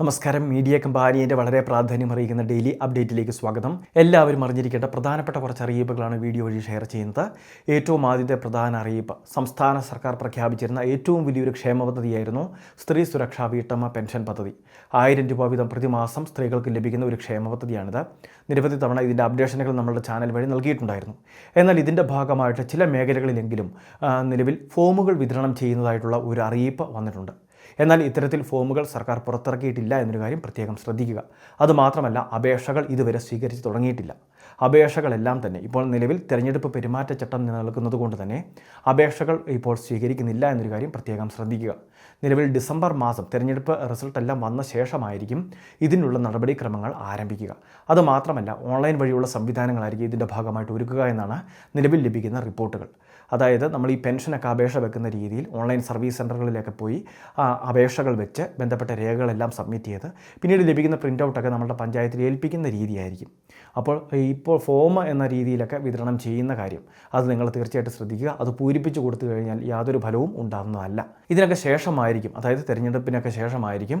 നമസ്കാരം. മീഡിയ കമ്പാനിയുടെ വളരെ പ്രാധാന്യം അറിയിക്കുന്ന ഡെയിലി അപ്ഡേറ്റിലേക്ക് സ്വാഗതം. എല്ലാവരും അറിഞ്ഞിരിക്കേണ്ട പ്രധാനപ്പെട്ട കുറച്ച് അറിയിപ്പുകളാണ് വീഡിയോ വഴി ഷെയർ ചെയ്യുന്നത്. ഏറ്റവും ആദ്യത്തെ പ്രധാന അറിയിപ്പ് സംസ്ഥാന സർക്കാർ പ്രഖ്യാപിച്ചിരുന്ന ഏറ്റവും വലിയൊരു ക്ഷേമ പദ്ധതിയായിരുന്നു സ്ത്രീ സുരക്ഷാ വീട്ടമ്മ പെൻഷൻ പദ്ധതി. ആയിരം രൂപ വീതം പ്രതിമാസം സ്ത്രീകൾക്ക് ലഭിക്കുന്ന ഒരു ക്ഷേമ പദ്ധതിയാണിത്. നിരവധി തവണ ഇതിന്റെ അപ്ഡേഷനുകൾ നമ്മളുടെ ചാനൽ വഴി നൽകിയിട്ടുണ്ടായിരുന്നു. എന്നാൽ ഇതിന്റെ ഭാഗമായിട്ട് ചില മേഖലകളിലെങ്കിലും നിലവിൽ ഫോമുകൾ വിതരണം ചെയ്യുന്നതായിട്ടുള്ള ഒരു അറിയിപ്പ് വന്നിട്ടുണ്ട്. എന്നാൽ ഇത്തരത്തിൽ ഫോമുകൾ സർക്കാർ പുറത്തിറക്കിയിട്ടില്ല എന്നൊരു കാര്യം പ്രത്യേകം ശ്രദ്ധിക്കുക. അതുമാത്രമല്ല അപേക്ഷകൾ ഇതുവരെ സ്വീകരിച്ച് തുടങ്ങിയിട്ടില്ല. അപേക്ഷകളെല്ലാം തന്നെ ഇപ്പോൾ നിലവിൽ തെരഞ്ഞെടുപ്പ് പെരുമാറ്റച്ചട്ടം നിലനിൽക്കുന്നത് കൊണ്ട് തന്നെ അപേക്ഷകൾ ഇപ്പോൾ സ്വീകരിക്കുന്നില്ല എന്നൊരു കാര്യം പ്രത്യേകം ശ്രദ്ധിക്കുക. നിലവിൽ ഡിസംബർ മാസം തെരഞ്ഞെടുപ്പ് റിസൾട്ട് എല്ലാം വന്ന ശേഷമായിരിക്കും ഇതിനുള്ള നടപടിക്രമങ്ങൾ ആരംഭിക്കുക. അതുമാത്രമല്ല ഓൺലൈൻ വഴിയുള്ള സംവിധാനങ്ങളായിരിക്കും ഇതിന്റെ ഭാഗമായിട്ട് ഒരുക്കുക എന്നാണ് നിലവിൽ ലഭിക്കുന്ന റിപ്പോർട്ടുകൾ. അതായത് നമ്മൾ ഈ പെൻഷനൊക്കെ അപേക്ഷ വെക്കുന്ന രീതിയിൽ ഓൺലൈൻ സർവീസ് സെന്ററുകളിലൊക്കെ പോയി അപേക്ഷകൾ വെച്ച് ബന്ധപ്പെട്ട രേഖകളെല്ലാം സബ്മിറ്റ് ചെയ്ത് പിന്നീട് ലഭിക്കുന്ന പ്രിന്റ് ഔട്ടൊക്കെ നമ്മുടെ പഞ്ചായത്തിൽ ഏൽപ്പിക്കുന്ന രീതിയായിരിക്കും. അപ്പോൾ ഇപ്പോൾ ഫോമ എന്ന രീതിയിലൊക്കെ വിതരണം ചെയ്യുന്ന കാര്യം. അത് നിങ്ങൾ തീർച്ചയായിട്ടും ശ്രദ്ധിക്കുക. അത് പൂരിപ്പിച്ച് കൊടുത്തു കഴിഞ്ഞാൽ യാതൊരു ഫലവും ഉണ്ടാകുന്നതല്ല ഇതിനൊക്കെ ശേഷമായിരിക്കും അതായത് തിരഞ്ഞെടുപ്പിനൊക്കെ ശേഷമായിരിക്കും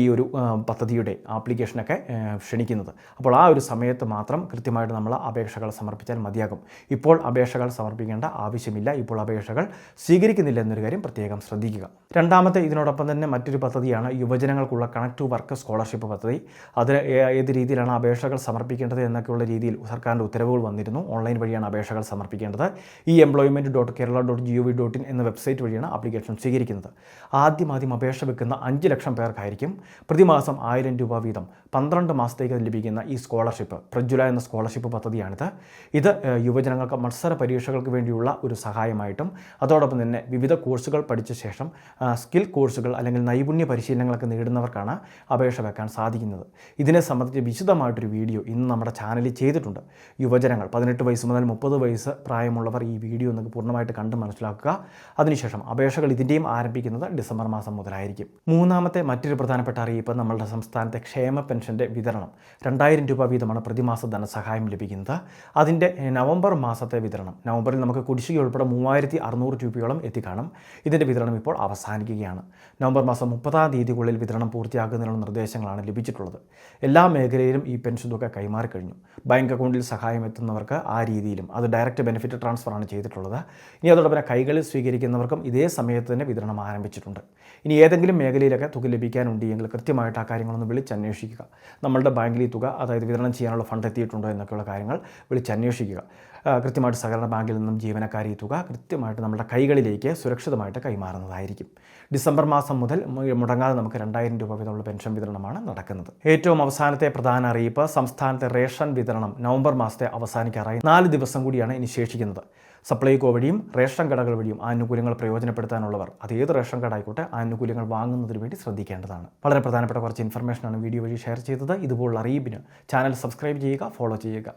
ഈ ഒരു പദ്ധതിയുടെ ആപ്ലിക്കേഷനൊക്കെ ക്ഷണിക്കുന്നത്. അപ്പോൾ ആ ഒരു സമയത്ത് മാത്രം കൃത്യമായിട്ട് നമ്മൾ അപേക്ഷകൾ സമർപ്പിച്ചാൽ മതിയാകും. ഇപ്പോൾ അപേക്ഷകൾ സമർപ്പിക്കേണ്ട ആവശ്യമില്ല. ഇപ്പോൾ അപേക്ഷകൾ സ്വീകരിക്കുന്നില്ല എന്നൊരു കാര്യം പ്രത്യേകം ശ്രദ്ധിക്കുക. രണ്ടാമത്തെ ഇതിനോടൊപ്പം തന്നെ മറ്റൊരു പദ്ധതിയാണ് യുവജനങ്ങൾക്കുള്ള കണക്ട് ടു വർക്ക് സ്കോളർഷിപ്പ് പദ്ധതി. അതിന് ഏത് രീതിയിലാണ് അപേക്ഷകൾ സമർപ്പിക്കേണ്ടത് എന്നൊക്കെയുള്ള രീതിയിൽ സർക്കാരിന്റെ ഉത്തരവുകൾ വന്നിരുന്നു. ഓൺലൈൻ വഴിയാണ് അപേക്ഷകൾ സമർപ്പിക്കേണ്ടത്. ഈ employment dot Kerala dot G O V dot in എന്ന വെബ്സൈറ്റ് വഴിയാണ് ആപ്ലിക്കേഷൻ സ്വീകരിക്കുന്നത്. ആദ്യം ആദ്യം അപേക്ഷ വെക്കുന്ന അഞ്ച് ലക്ഷം പേർക്കായിരിക്കും പ്രതിമാസം ആയിരം രൂപ വീതം പന്ത്രണ്ട് മാസത്തേക്ക് ലഭിക്കുന്ന ഈ സ്കോളർഷിപ്പ് പ്രജ്വല എന്ന സ്കോളർഷിപ്പ് പദ്ധതിയാണിത്. ഇത് യുവജനങ്ങൾക്ക് മത്സര പരീക്ഷകൾക്ക് വേണ്ടിയുള്ള ഒരു സഹായമായിട്ടും അതോടൊപ്പം തന്നെ വിവിധ കോഴ്സുകൾ പഠിച്ച ശേഷം സ്കിൽ കോഴ്സുകൾ അല്ലെങ്കിൽ നൈപുണ്യ പരിശീലനങ്ങളൊക്കെ നേടുന്നവർക്കാണ് അപേക്ഷ വെക്കാൻ സാധിക്കുന്നത്. ഇതിനെ സംബന്ധിച്ച് വിശദമായിട്ടൊരു വീഡിയോ ഇന്ന് നമ്മുടെ ചാനലിൽ ചെയ്തിട്ടുണ്ട്. യുവജനങ്ങൾ പതിനെട്ട് വയസ്സ് മുതൽ മുപ്പത് വയസ്സ് പ്രായമുള്ളവർ ഈ വീഡിയോ ഒന്ന് പൂർണമായിട്ട് കണ്ട് മനസ്സിലാക്കുക. അതിനുശേഷം അപേക്ഷകൾ ഇതിന്റെയും ആരംഭിക്കുന്നത് ഡിസംബർ മാസം മുതലായിരിക്കും. മൂന്നാമത്തെ മറ്റൊരു പ്രധാനപ്പെട്ട അറിയിപ്പ് നമ്മളുടെ സംസ്ഥാനത്തെ ക്ഷേമ പെൻഷന്റെ വിതരണം. രണ്ടായിരം രൂപ വീതമാണ് പ്രതിമാസ ധനസഹായം ലഭിക്കുന്നത്. അതിന്റെ നവംബർ മാസത്തെ വിതരണം. നവംബറിൽ നമുക്ക് കുടിശ്ശിക ഉൾപ്പെടെ മൂവായിരത്തി അറുന്നൂറ് രൂപയോളം എത്തിക്കാണും. ഇതിന്റെ വിതരണം ഇപ്പോൾ അവസാനിക്കുകയാണ്. നവംബർ മാസം മുപ്പതാം തീയതിക്കുള്ളിൽ വിതരണം പൂർത്തിയാക്കുന്നതിനുള്ള നിർദ്ദേശങ്ങളാണ് ലഭിച്ചിട്ടുള്ളത്. എല്ലാ മേഖലയിലും ഈ പെൻഷൻ തുക കൈമാറിക്കഴിഞ്ഞു. ബാങ്ക് അക്കൗണ്ടിൽ സഹായം എത്തുന്നവർക്ക് ആ രീതിയിലും അത് ഡയറക്റ്റ് ബെനിഫിറ്റ് ട്രാൻസ്ഫറാണ് ചെയ്തിട്ടുള്ളത്. ഇനി അതോടൊപ്പം കൈകളിൽ സ്വീകരിക്കുന്നവർക്കും ഇതേ സമയത്ത് തന്നെ വിതരണം ആരംഭിച്ചിട്ടുണ്ട്. ഇനി ഏതെങ്കിലും മേഖലയിലൊക്കെ തുക ലഭിക്കാനുണ്ട് എങ്കിൽ കൃത്യമായിട്ട് ആ കാര്യങ്ങളൊന്ന് വിളിച്ചന്വേഷിക്കുക നമ്മളുടെ ബാങ്കിൽ ഈ തുക അതായത് വിതരണം ചെയ്യാനുള്ള ഫണ്ട് എത്തിയിട്ടുണ്ടോ എന്നൊക്കെയുള്ള കാര്യങ്ങൾ വിളിച്ചന്വേഷിക്കുക കൃത്യമായിട്ട് സഹകരണ ബാങ്കിൽ നിന്നും ജീവനക്കാർ ഈ തുക കൃത്യമായിട്ട് നമ്മുടെ കൈകളിലേക്ക് സുരക്ഷിതമായിട്ട് കൈമാറുന്നതായിരിക്കും. ഡിസംബർ മാസം മുതൽ മുടങ്ങാതെ നമുക്ക് രണ്ടായിരം രൂപ വീതമുള്ള പെൻഷൻ വിതരണമാണ് നടക്കുന്നത്. ഏറ്റവും അവസാനത്തെ പ്രധാന അറിയിപ്പ് സംസ്ഥാനത്തെ റേഷൻ വിതരണം. നവംബർ മാസത്തെ അവസാനിക്കാറായി നാല് ദിവസം കൂടിയാണ് ഇനി ശേഷിക്കുന്നത്. സപ്ലൈകോ വഴിയും റേഷൻ കടകൾ വഴിയും ആനുകൂല്യങ്ങൾ പ്രയോജനപ്പെടുത്താനുള്ളവർ അത് ഏത് റേഷൻ കട ആയിക്കോട്ടെ ആനുകൂല്യങ്ങൾ വാങ്ങുന്നതിന് വേണ്ടി ശ്രദ്ധിക്കേണ്ടതാണ്. വളരെ പ്രധാനപ്പെട്ട കുറച്ച് ഇൻഫർമേഷനാണ് വീഡിയോ വഴി ഷെയർ ചെയ്തത്. ഇതുപോലുള്ള അറിയിപ്പിന് ചാനൽ സബ്സ്ക്രൈബ് ചെയ്യുക ഫോളോ ചെയ്യുക.